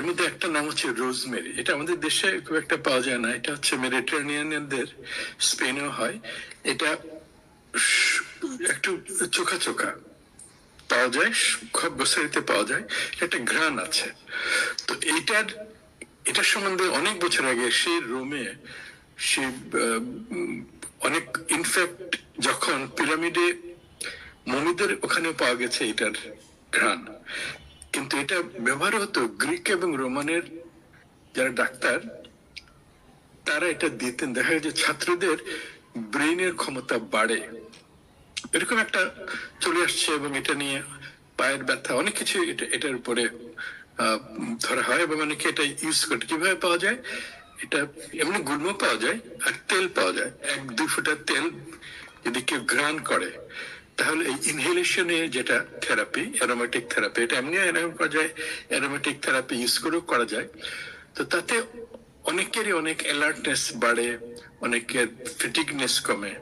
এর মধ্যে একটা নাম হচ্ছে রোজমেরি। এটা আমাদের দেশে খুব একটা পাওয়া যায় না। এটা হচ্ছে মেডিটেরানিয়ানদের স্পেনেও হয়। এটা একটু চোখা চোখা পাওয়া যায় গ্রোসারিতে পাওয়া যায়। একটা ঘ্রাণ আছে। তো এইটার, এটার সম্বন্ধে অনেক বছর আগে সেই রোমে, সে অনেক ইনফ্যাক্ট যখন পিরামিডে মমিদের ওখানেও পাওয়া গেছে এটার ঘ্রাণ। কিন্তু এটা ব্যবহার হতো গ্রিক এবং রোমানের যারা ডাক্তার, তারা এটা দিতেন। দেখা যায় যে ছাত্রদের ব্রেনের ক্ষমতা বাড়ে। এরকম একটা চলে আসছে এবং এটা নিয়ে পায়ের ব্যথা, অনেক কিছু এটার উপরে ধরা হয় এবং অনেকে এটা ইউজ করে। কীভাবে পাওয়া যায়? এটা এমনি গুল্ম পাওয়া যায় আর তেল পাওয়া যায়। এক দুই ফুটার তেল যদি কেউ গ্রান করে তাহলে এই ইনহেলেশনে যেটা থেরাপি অ্যারোমেটিক থেরাপি এটা এমনি এরকম করা যায় অ্যারোমেটিক থেরাপি ইউজ করেও করা যায়। তো তাতে অনেকেরই অনেক অ্যালার্টনেস বাড়ে, অনেকের ফিটিকনেস কমে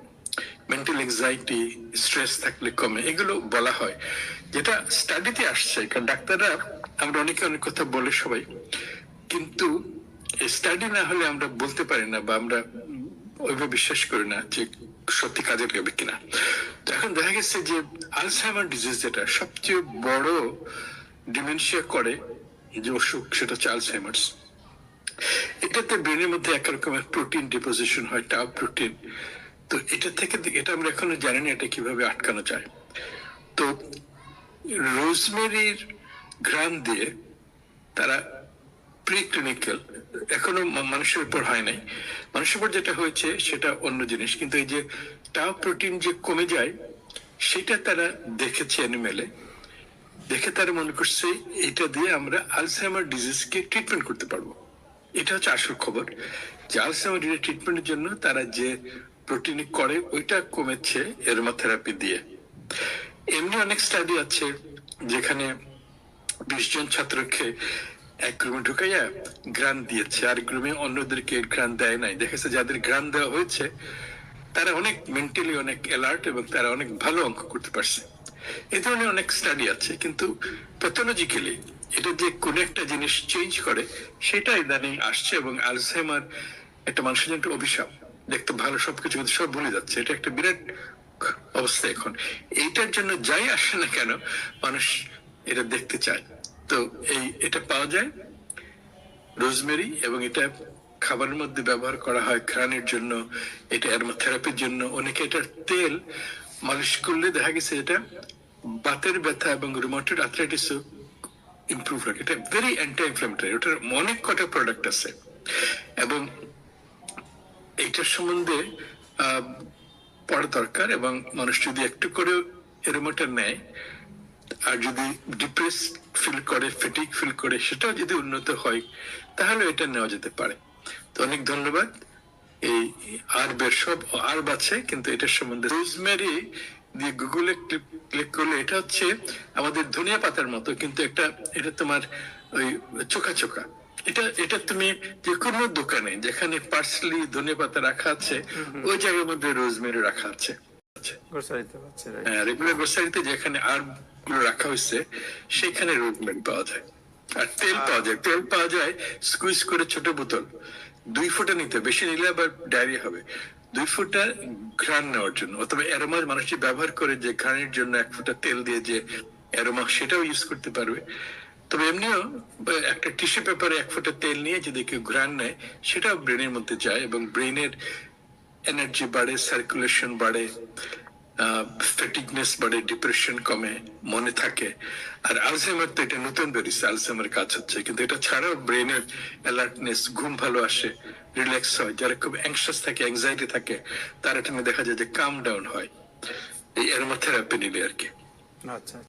মেন্টাল এক্সাইটি স্ট্রেস থাকলে কমে, এগুলো বলা হয়। যেটা স্টাডিতে আসছে, কারণ ডাক্তাররা, আমরা অনেকে অনেক কথা বলে সবাই, কিন্তু স্টাডি না হলে আমরা বলতে পারি না বা আমরা ওইভাবে বিশ্বাস করি না যে সত্যি কাজে লাগবে কিনা। এখন দেখা গেছে যে আলসাইমার ডিজিজ যেটা সবচেয়ে বড় ডিমেনশিয়া করে যে অসুখ, সেটা হচ্ছে আলসাইমার্স। এটাতে ব্রেনের মধ্যে এক রকমের প্রোটিন ডিপোজিশন হয় টাউ প্রোটিন। তো এটা থেকে এটা আমরা এখনও জানি না এটা কীভাবে আটকানো যায়। তো রোজমেরির ঘ্রাণ দিয়ে তারা প্রি ক্লিনিক্যাল এখনও মানুষের উপর হয় নাই। মানুষের উপর যেটা হয়েছে, সেটা অন্য জিনিস। কিন্তু এই যে টাও প্রোটিন যে কমে যায়, সেটা তারা দেখেছে অ্যানিমেলে দেখে তারা মনে করছে, এটা দিয়ে আমরা আলসাইমার ডিজিজকে ট্রিটমেন্ট করতে পারব। এটা হচ্ছে আসল খবর। যে আলসাইমার ডিজিজ ট্রিটমেন্টের জন্য তারা যে প্রোটিন করে, ওইটা কমেছে এরোমাথেরাপি দিয়ে। এমনি অনেক স্টাডি আছে, যেখানে বিশ জন ছাত্রকে এক রুমে ঢুকাইয়া গ্রান দিয়েছে। আর রুমে অন্যদেরকে গ্রান দেয় নাই। দেখেছে যাদের গ্রান দেওয়া হয়েছে, তারা অনেক মেন্টালি অনেক অ্যালার্ট এবং তারা অনেক ভালো অঙ্ক করতে পারছে। এই ধরনের অনেক স্টাডি আছে, কিন্তু প্যাথোলজিক্যালি এটা যে কোন একটা জিনিস চেঞ্জ করে, সেটা ইদানিং আসছে এবং আলসাইমার একটা মানুষের একটা অভিশাপ। দেখতে ভালো, সবকিছু কিন্তু সব ভুলে যাচ্ছে। এটা একটা বিরাট অবস্থা এখন। এইটার জন্য যাই আসে না কেন, মানুষ এটা দেখতে চায়। তো এই, এটা পাওয়া যায়? রোজমেরি এবং এটা খাবারের মধ্যে ব্যবহার করা হয় ঘ্রাণের জন্য, এটা অ্যারোমাথেরাপির জন্য। অনেকে এটার তেল মালিশ করলে দেখা গেছে এটা বাতের ব্যথা এবং রুমাটয়েড আর্থ্রাইটিসও ইমপ্রুভ রাখে এটা ভেরি অ্যান্টি ইনফ্লামেটরি ওটার অনেক কটা প্রোডাক্ট আছে। এবং এইটার সম্বন্ধে পড়া দরকার এবং মানুষ যদি একটু করে এরমটা নেয়, আর যদি ডিপ্রেস ফিল করে ফেটিক ফিল করে সেটাও যদি উন্নত হয় তাহলে এটা নেওয়া যেতে পারে। তো অনেক ধন্যবাদ। এই আর বের সব আর বাছে কিন্তু এটার সম্বন্ধে রোজমেরি দিয়ে গুগলে ক্লিক করলে এটা হচ্ছে আমাদের ধনিয়া পাতার মতো কিন্তু একটা এটা তোমার ওই চোখা চোখা। এটা এটা তুমি যে কোনো দোকানে যেখানে পার্সলি ধনিয়া পাতা রাখা আছে ওই জায়গার মধ্যে রোজমেরি রাখা আছে। রাইট রেগুলার গ্রোসারিতে যেখানে আর রাখা হয়েছে, সেখানে রোডমেন্ট পাওয়া যায়। আর তেল পাওয়া যায়, তেল পাওয়া যায় স্কুইজ করে ছোট বোতল, দুই ফুটা নিতে বেশি নিলে আবার ডায়রিয়া হবে। দুই ফুটা ঘ্রাণ নেওয়ার জন্য, অথবা অ্যারোমা মানুষ যে ব্যবহার করে যে ঘ্রাণের জন্য এক ফুটা তেল দিয়ে যে অ্যারোমা সেটাও ইউজ করতে পারবে। তবে এমনিও একটা টিস্যু পেপারে এক ফুটা তেল নিয়ে যদি কেউ ঘ্রাণ নেয়, সেটাও ব্রেনের মধ্যে যায় এবং ব্রেনের এনার্জি বাড়ে সার্কুলেশন বাড়ে। ফেটিকনেস বাড়ে ডিপ্রেশন কমে, মনে থাকে। আর আলজাইমার তো এটা নতুন বেরিয়েছে আলসেমার কাজ হচ্ছে। কিন্তু এটা ছাড়াও ব্রেনের অ্যালার্টনেস ঘুম ভালো আসে রিল্যাক্স হয়। যারা খুব অ্যাংশাস থাকে অ্যাংজাইটি থাকে, তার এটা দেখা যায় যে কাম ডাউন হয়। এই অ্যারোমাথেরাপি নিলে আর কি। আচ্ছা আচ্ছা।